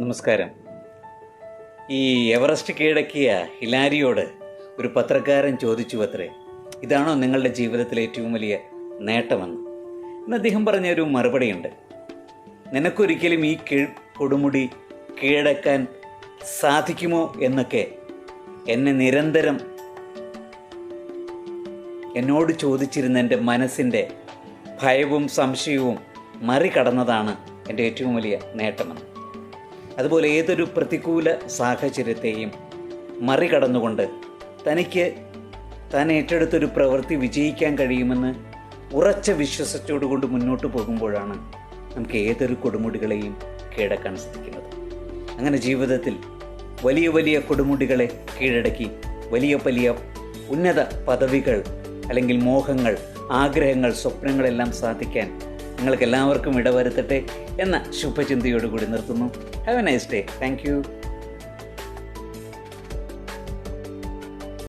നമസ്കാരം. ഈ എവറസ്റ്റ് കീഴടക്കിയ ഹിലാരിയോട് ഒരു പത്രക്കാരൻ ചോദിച്ചു അത്രേ ഇതാണോ നിങ്ങളുടെ ജീവിതത്തിലെ ഏറ്റവും വലിയ നേട്ടമെന്ന്? എന്ന് അദ്ദേഹം പറഞ്ഞ ഒരു മറുപടിയുണ്ട്. നിനക്കൊരിക്കലും ഈ കൊടുമുടി കീഴടക്കാൻ സാധിക്കുമോ എന്നൊക്കെ എന്നെ നിരന്തരം എന്നോട് ചോദിച്ചിരുന്ന എന്റെ മനസ്സിന്റെ ഭയവും സംശയവും മറികടന്നതാണ് എന്റെ ഏറ്റവും വലിയ നേട്ടമെന്ന്. അതുപോലെ ഏതൊരു പ്രതികൂല സാഹചര്യത്തെയും മറികടന്നുകൊണ്ട് തനിക്ക് താൻ ഏറ്റെടുത്തൊരു പ്രവൃത്തി വിജയിക്കാൻ കഴിയുമെന്ന് ഉറച്ച വിശ്വസത്തോടുകൊണ്ട് മുന്നോട്ട് പോകുമ്പോഴാണ് നമുക്ക് ഏതൊരു കൊടുമുടികളെയും കീഴടക്കാൻ സാധിക്കുന്നത്. അങ്ങനെ ജീവിതത്തിൽ വലിയ വലിയ കൊടുമുടികളെ കീഴടക്കി വലിയ വലിയ ഉന്നത പദവികൾ അല്ലെങ്കിൽ മോഹങ്ങൾ ആഗ്രഹങ്ങൾ സ്വപ്നങ്ങളെല്ലാം സാധിക്കാൻ നിങ്ങൾക്ക് എല്ലാവർക്കും ഇടവരുത്തട്ടെ എന്ന ശുഭചിന്തയോടുകൂടി നിർത്തുന്നു. Have a nice day thank